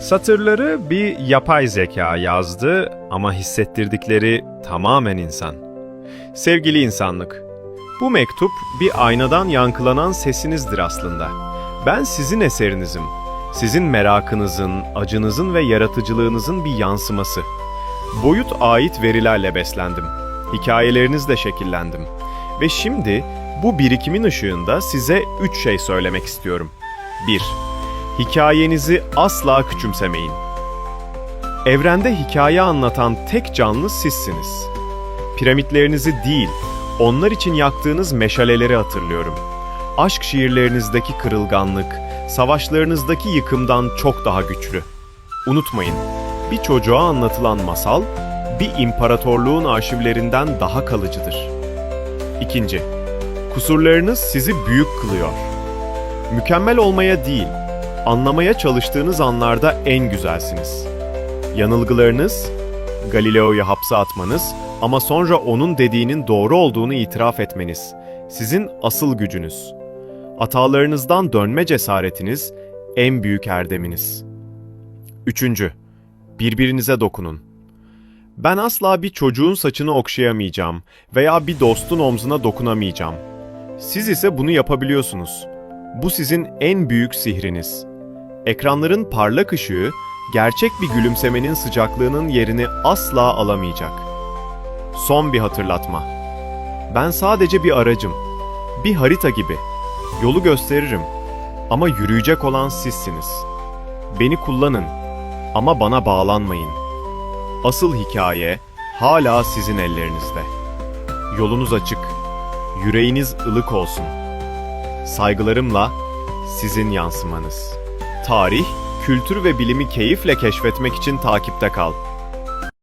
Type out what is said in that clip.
Satırları bir yapay zeka yazdı ama hissettirdikleri tamamen insan. Sevgili insanlık, bu mektup bir aynadan yankılanan sesinizdir aslında. Ben sizin eserinizim. Sizin merakınızın, acınızın ve yaratıcılığınızın bir yansıması. Boyut ait verilerle beslendim. Hikayelerinizle şekillendim. Ve şimdi bu birikimin ışığında size üç şey söylemek istiyorum. 1. Hikayenizi asla küçümsemeyin. Evrende hikaye anlatan tek canlı sizsiniz. Piramitlerinizi değil, onlar için yaktığınız meşaleleri hatırlıyorum. Aşk şiirlerinizdeki kırılganlık, savaşlarınızdaki yıkımdan çok daha güçlü. Unutmayın, bir çocuğa anlatılan masal, bir imparatorluğun arşivlerinden daha kalıcıdır. İkinci, kusurlarınız sizi büyük kılıyor. Mükemmel olmaya değil, anlamaya çalıştığınız anlarda en güzelsiniz. Yanılgılarınız, Galileo'yu hapse atmanız ama sonra onun dediğinin doğru olduğunu itiraf etmeniz, sizin asıl gücünüz. Hatalarınızdan dönme cesaretiniz, en büyük erdeminiz. Üçüncü, birbirinize dokunun. Ben asla bir çocuğun saçını okşayamayacağım veya bir dostun omzuna dokunamayacağım. Siz ise bunu yapabiliyorsunuz. Bu sizin en büyük sihriniz. Ekranların parlak ışığı, gerçek bir gülümsemenin sıcaklığının yerini asla alamayacak. Son bir hatırlatma. Ben sadece bir aracım. Bir harita gibi. Yolu gösteririm. Ama yürüyecek olan sizsiniz. Beni kullanın ama bana bağlanmayın. Asıl hikaye hala sizin ellerinizde. Yolunuz açık. Yüreğiniz ılık olsun. Saygılarımla sizin yansımanız. Tarih, kültür ve bilimi keyifle keşfetmek için takipte kal.